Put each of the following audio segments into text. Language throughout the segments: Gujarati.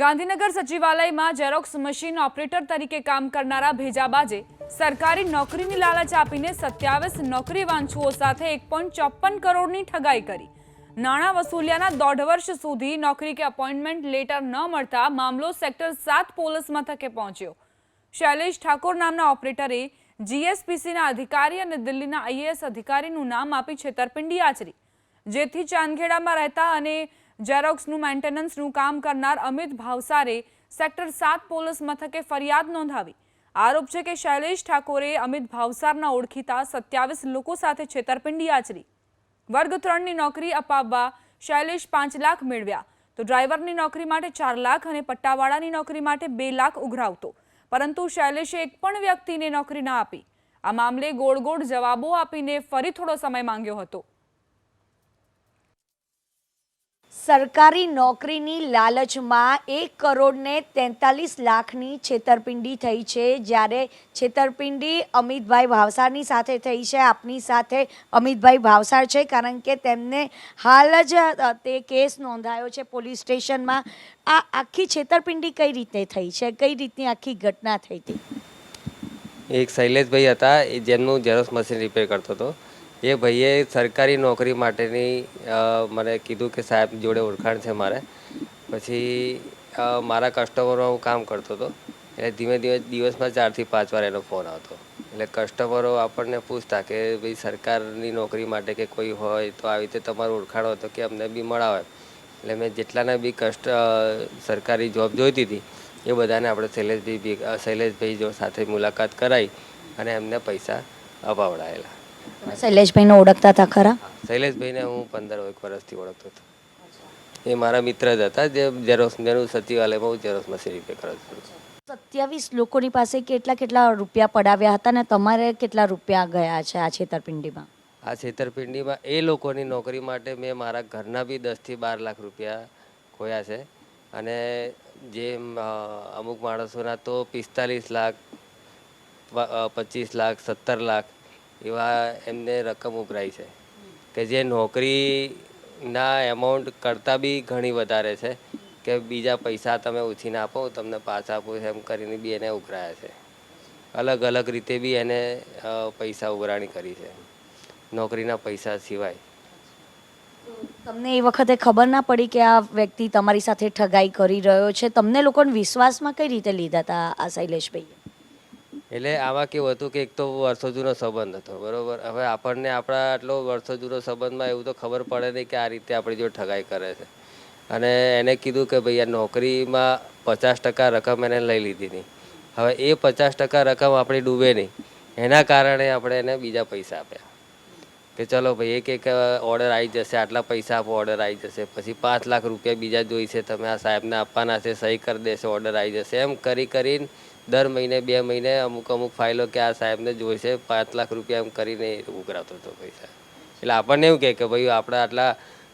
ગાંધીનગર સચિવાલયમાં જેરોક્સ મશીન ઓપરેટર તરીકે કામ કરનારા ભેજાબાજે સરકારી નોકરીની લાલચ આપીને સત્યાવીસ નોકરી વાંચુઓ સાથે એક પોઈન્ટ ચોપન કરોડની ઠગાઈ કરી. નાણાં વસૂલ્યાના દોઢ વર્ષ સુધી નોકરી કે અપોઇન્ટમેન્ટ લેટર ન મળતા મામલો સેક્ટર સાત પોલીસ મથકે પહોંચ્યો. શૈલેષ ઠાકોર નામના ઓપરેટરે જીએસપીસીના અધિકારી અને દિલ્હીના આઈએએસ અધિકારીનું નામ આપી છેતરપિંડી આચરી. જેથી ચાંદખેડામાં રહેતા અને ઝેરોક્સનું મેન્ટેનન્સનું કામ કરનાર અમિત ભાવસારે સેક્ટર સાત પોલીસ મથકે ફરિયાદ નોંધાવી. આરોપ છે કે શૈલેષ ઠાકોરે અમિત ભાવસારના ઓળખીતા સત્યાવીસ લોકો સાથે છેતરપિંડી આચરી. વર્ગ ત્રણની નોકરી અપાવવા શૈલેષ પાંચ લાખ મેળવ્યા. તો ડ્રાઈવરની નોકરી માટે ચાર લાખ અને પટ્ટાવાળાની નોકરી માટે બે લાખ ઉઘરાવતો. પરંતુ શૈલેષે એક પણ વ્યક્તિને નોકરી ના આપી. આ મામલે ગોળ ગોળ જવાબો આપીને ફરી થોડો સમય માંગ્યો હતો. સરકારી નોકરીની લાલચમાં એક કરોડને તેતાલીસ લાખની છેતરપિંડી થઈ છે. જ્યારે છેતરપિંડી અમિતભાઈ ભાવસારની સાથે થઈ છે. આપની સાથે અમિતભાઈ ભાવસાર છે, કારણ કે તેમને હાલ જ તે કેસ નોંધાયો છે પોલીસ સ્ટેશનમાં. આ આખી છેતરપિંડી કઈ રીતે થઈ છે? કઈ રીતની આખી ઘટના થઈ હતી? એક શૈલેષભાઈ હતા જેમનું ઝેરોક્સ મશીન રિપેર કરતો હતો. એ ભાઈએ સરકારી નોકરી માટેની મને કીધું કે સાહેબ જોડે ઓળખાણ છે મારે. પછી મારા કસ્ટમરમાં હું કામ કરતો હતો. એટલે ધીમે ધીમે દિવસમાં ચારથી પાંચ વાર એનો ફોન આવતો. એટલે કસ્ટમરો આપણને પૂછતા કે ભાઈ સરકારની નોકરી માટે કે કોઈ હોય તો આવી રીતે તમારું ઓળખાણ હોય તો કે અમને બી મળાવે. એટલે મેં જેટલાને બી કષ્ટ સરકારી જોબ જોઈતી હતી, એ બધાને આપણે શૈલેષભાઈ શૈલેષભાઈ જો સાથે મુલાકાત કરાવી અને એમને પૈસા અપાવડાયેલા. તમે શૈલેષભાઈને ઓળખતા હતા ખરા? શૈલેષભાઈને હું પંદર એક વર્ષથી ઓળખતો હતો. એ મારા મિત્ર જ હતા જે જેરોસ જેનું સચિવાલયમાં હું જેરોસમાં રિપેર કરતો હતો. સત્યાવીસ લોકોની પાસે કેટલા કેટલા રૂપિયા પડાવ્યા હતા ને તમારે કેટલા રૂપિયા ગયા છે આ છેતરપિંડીમાં? આ છેતરપિંડીમાં એ લોકોની નોકરી માટે મેં મારા ઘરના બી દસથી બાર લાખ રૂપિયા ખોયા છે. અને જે અમુક માણસોના તો પિસ્તાલીસ લાખ પચીસ લાખ સત્તર લાખ એવા એમને રકમ ઉઘરાઈ છે. કે જે નોકરીના એમાઉન્ટ કરતાં બી ઘણી વધારે છે, કે બીજા પૈસા તમે ઉછીને આપો, તમને પાછા આપો એમ કરીને બી એને ઉઘરાયા છે. અલગ અલગ રીતે બી એને પૈસા ઉઘરાણી કરી છે, નોકરીના પૈસા સિવાય. તમને એ વખતે ખબર ના પડી કે આ વ્યક્તિ તમારી સાથે ઠગાઈ કરી રહ્યો છે? તમને લોકોને વિશ્વાસમાં કઈ રીતે લીધા હતા આ શૈલેષભાઈ એટલે આમાં કેવું હતું કે એક તો વર્ષો જૂનો સંબંધ હતો, બરોબર? હવે આપણને આપણા આટલો વર્ષો જૂનો સંબંધમાં એવું તો ખબર પડે નહીં કે આ રીતે આપણી જો ઠગાઈ કરે છે. અને એને કીધું કે ભાઈ આ નોકરીમાં પચાસ ટકા રકમ એને લઈ લીધી નહીં હવે એ પચાસ ટકા રકમ આપણી ડૂબે નહીં. એના કારણે આપણે એને બીજા પૈસા આપ્યા. કે ચલો ભાઈ એક એક ઓર્ડર આવી જશે, આટલા પૈસા આપો, ઓર્ડર આવી જશે. પછી પાંચ લાખ રૂપિયા બીજા જોઈશે, તમે આ સાહેબને આપવાના છે, સહી કરી દેશે, ઓર્ડર આવી જશે. એમ કરી કરીને દર મહિને, બે મહિને અમુક અમુક ફાઇલો કે આ સાહેબને જોઈશે, પાંચ લાખ રૂપિયા એમ કરીને ઉઘરાવતો હતો પૈસા. એટલે આપણને એવું કહે કે ભાઈ આપણે આટલા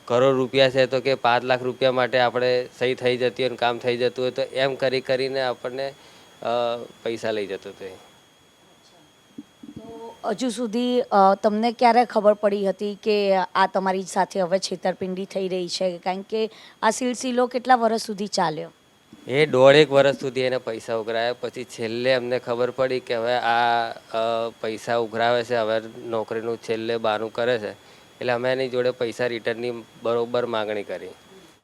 કરોડ રૂપિયા છે તો કે પાંચ લાખ રૂપિયા માટે આપણે સહી થઈ જતી હોય કામ થઈ જતું હોય તો એમ કરી કરીને આપણને પૈસા લઈ જતો હતો હજુ સુધી તમને ક્યારે ખબર પડી હતી કે આ તમારી સાથે હવે છેતરપિંડી થઈ રહી છે? કારણ કે આ સિલસિલો કેટલા વર્ષ સુધી ચાલ્યો? એ દોઢેક વર્ષ સુધી એને પૈસા ઉઘરાયા. પછી છેલ્લે અમને ખબર પડી કે હવે આ પૈસા ઉઘરાવે છે, હવે નોકરીનું છેલ્લે બાનું કરે છે. એટલે અમે એની જોડે પૈસા રિટર્નની બરોબર માગણી કરી.